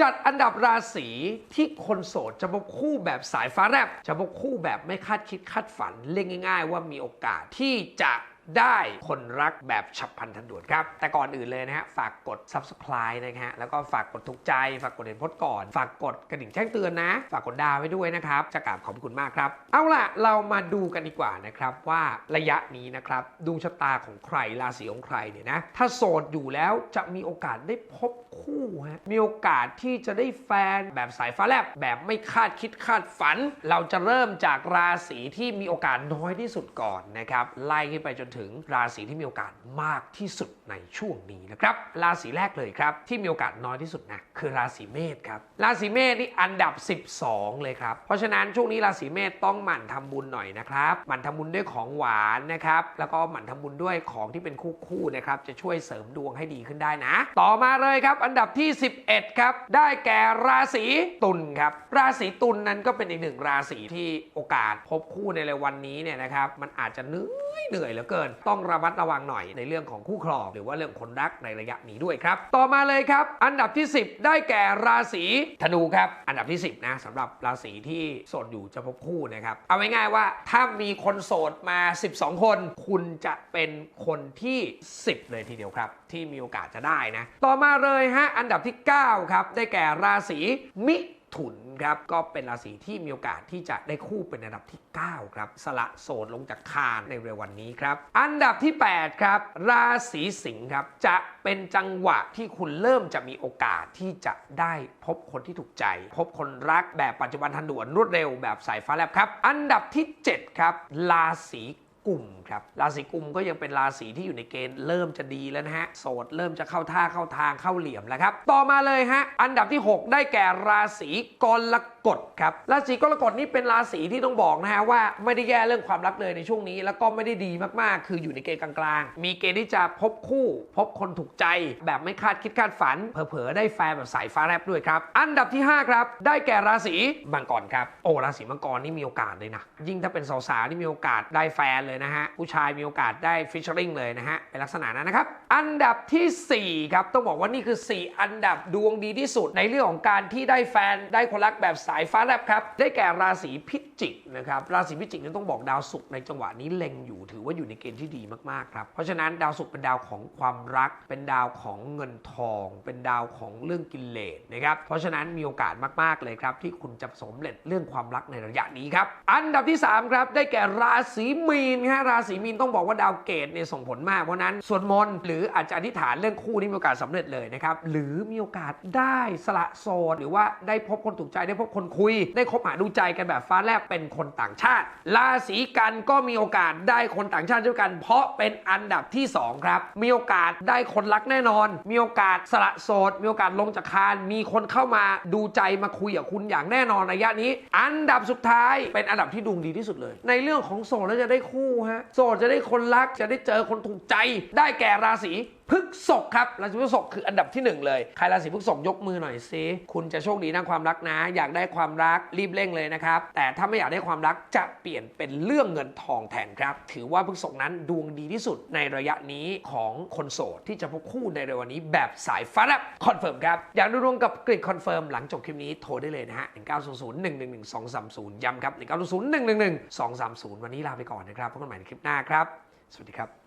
จัดอันดับราศีที่คนโสดจะพบคู่แบบสายฟ้าแลบจะพบคู่แบบไม่คาดคิดคาดฝันเรียกง่าย ๆ ว่ามีโอกาสที่จะ ได้คนรักแบบฉับพลันทันด่วนครับ แต่ก่อนอื่นเลยนะฮะ ฝากกด subscribe นะฮะ แล้วก็ฝากกดถูกใจ ฝากกดเห็นพสต์ก่อน ฝากกดกระดิ่งแจ้งเตือนนะ ฝากกดดาวไว้ด้วยนะครับ จะกราบขอบคุณมากครับ เอาล่ะ เรามาดูกันดีกว่านะครับว่าระยะนี้นะครับดวงชะตาของใครราศีของใครเนี่ยนะ ถ้าโสดอยู่แล้วจะมีโอกาสได้พบคู่ฮะ มีโอกาสที่จะได้แฟนแบบสายฟ้าแลบแบบไม่คาดคิดคาดฝัน เราจะเริ่มจากราศีที่มีโอกาสน้อยที่สุดก่อนนะครับ ไล่ขึ้นไปจนถึงราศีที่มีโอกาสมากที่สุดในช่วงนี้นะครับ ราศีแรกเลยครับ ที่มีโอกาสน้อยที่สุดนะคือราศีเมษครับ ราศีเมษนี่อันดับ 12 เลยครับ เพราะฉะนั้นช่วงนี้ราศีเมษต้องหมั่นทำบุญหน่อยนะครับ หมั่นทำบุญด้วยของหวานนะครับ แล้วก็หมั่นทำบุญด้วยของที่เป็นคู่คู่นะครับ จะช่วยเสริมดวงให้ดีขึ้นได้นะ ต่อมาเลยครับ อันดับที่ 11 ครับ ได้แก่ราศีตุลครับ ราศีตุลนั้นก็เป็นอีกหนึ่งราศีที่โอกาสพบคู่ในวันนี้เนี่ยนะครับ มันอาจจะเหนื่อยเหนื่อยเหลือเกินต้องระมัดระวังหน่อยในเรื่องของคู่ครอง หรือว่าเรื่องคนรักในระยะนี้ด้วยครับ ต่อมาเลยครับ อันดับที่ 10 ได้แก่ราศีธนูครับอันดับที่ 10นะสำหรับราศีที่โสดอยู่จะพบคู่นะครับเอาง่ายๆว่าถ้ามีคนโสดมา 12 คน คุณจะเป็นคนที่ 10 เลยทีเดียวครับ ที่มีโอกาสจะได้นะ ต่อมาเลยฮะอันดับที่ 9 ครับ ได้แก่ราศีมิ ถุนครับก็เป็นราศีที่มีโอกาสที่จะได้คู่เป็นอันดับที่ 9 ครับ สละโสดลงจากคานในเร็ววันนี้ครับ อันดับที่ 8 ครับ ราศีสิงห์ครับ จะเป็นจังหวะที่คุณเริ่มจะมีโอกาสที่จะได้พบคนที่ถูกใจ พบคนรักแบบปัจจุบันทันด่วนรวดเร็วแบบสายฟ้าแลบครับ อันดับที่ 7 ครับ ราศี กุมครับราศีกุมก็ยังเป็นราศีที่อยู่ในเกณฑ์เริ่มจะดีแล้วนะฮะโสดเริ่มจะเข้าท่าเข้าทางเข้าเหลี่ยมแล้วครับ ต่อมาเลยฮะอันดับที่ 6 ได้แก่ราศีกร กฎครับราศีกรกฎนี่เป็นราศีที่ต้องบอกนะฮะว่าไม่ได้แย่เรื่องความรักเลยในช่วงนี้ แล้วก็ไม่ได้ดีมากๆ คืออยู่ในเกณฑ์กลางๆ มีเกณฑ์ที่จะพบคู่ พบคนถูกใจ แบบไม่คาดคิดคาดฝัน เผลอๆได้แฟนแบบสายฟ้าแลบด้วยครับ อันดับที่ 5 ครับ ได้แก่ราศีมังกรครับโอ้ราศีมังกรนี่มีโอกาสเลยนะ ยิ่งถ้าเป็นสาวๆนี่มีโอกาสได้แฟนเลยนะฮะผู้ชายมีโอกาสได้ฟิชเชอริงเลยนะฮะเป็นลักษณะนั้นนะครับอันดับทีสี่4ครับต้องบอกว่านี่คือ 4 อันดับดวงดีที่สุดในเรื่องของการที่ได้แฟนได้คนรักแบบสายายฟ้าแลบครับ ได้แก่ราศีพิจิกนะครับ ราศีพิจิกนี่ต้องบอกดาวศุกร์ในจังหวะนี้เล็งอยู่ ถือว่าอยู่ในเกณฑ์ที่ดีมากๆครับ เพราะฉะนั้นดาวศุกร์เป็นดาวของความรัก เป็นดาวของเงินทอง เป็นดาวของเรื่องกิเลสนะครับ เพราะฉะนั้นมีโอกาสมากๆเลยครับ ที่คุณจะสำเร็จเรื่องความรักในระยะนี้ครับ อันดับที่สามครับ ได้แก่ราศีมีนฮะ ราศีมีนต้องบอกว่าดาวเกตเนี่ยส่งผลมาก เพราะนั้นสวดมนต์หรืออาจจะอธิษฐานเรื่องคู่นี่มีโอกาสสำเร็จเลยนะครับ หรือมีโอกาสได้สละโสดหรือว่าได้พบคนถูกใจได้พบคนคุย ได้คบหาดูใจกันแบบฟ้าแลบเป็นคนต่างชาติ ราศีกันก็มีโอกาสได้คนต่างชาติด้วยกัน เพราะเป็นอันดับที่สองครับ มีโอกาสได้คนรักแน่นอน มีโอกาสสละโสด มีโอกาสลงจากคาน มีคนเข้ามาดูใจมาคุยกับคุณอย่างแน่นอนระยะนี้ อันดับสุดท้ายเป็นอันดับที่ดวงดีที่สุดเลย ในเรื่องของโสดแล้วจะได้คู่ฮะ โสดจะได้คนรัก จะได้เจอคนถูกใจ ได้แก่ราศี พฤกษภครับราศีพฤกษภคืออันดับที่หนึ่งเลยใครราศีพฤกษภยกมือหน่อยซิคุณจะโชคดีด้านความรักนะ อยากได้ความรักรีบเร่งเลยนะครับ แต่ถ้าไม่อยากได้ความรักจะเปลี่ยนเป็นเรื่องเงินทองแทนครับ ถือว่าพฤกษภนั้นดวงดีที่สุดในระยะนี้ของคนโสดที่จะพบคู่ในเร็ววันนี้แบบสายฟ้าแลบคอนเฟิร์มครับอยากดูดวงกับกริดคอนเฟิร์มหลังจบคลิปนี้โทรได้เลยนะฮะ1900 111 230ย้ำครับ1900 111 230 วันนี้ลาไปก่อนนะครับพบกันใหม่ในคลิปหน้าครับสวัสดีครับ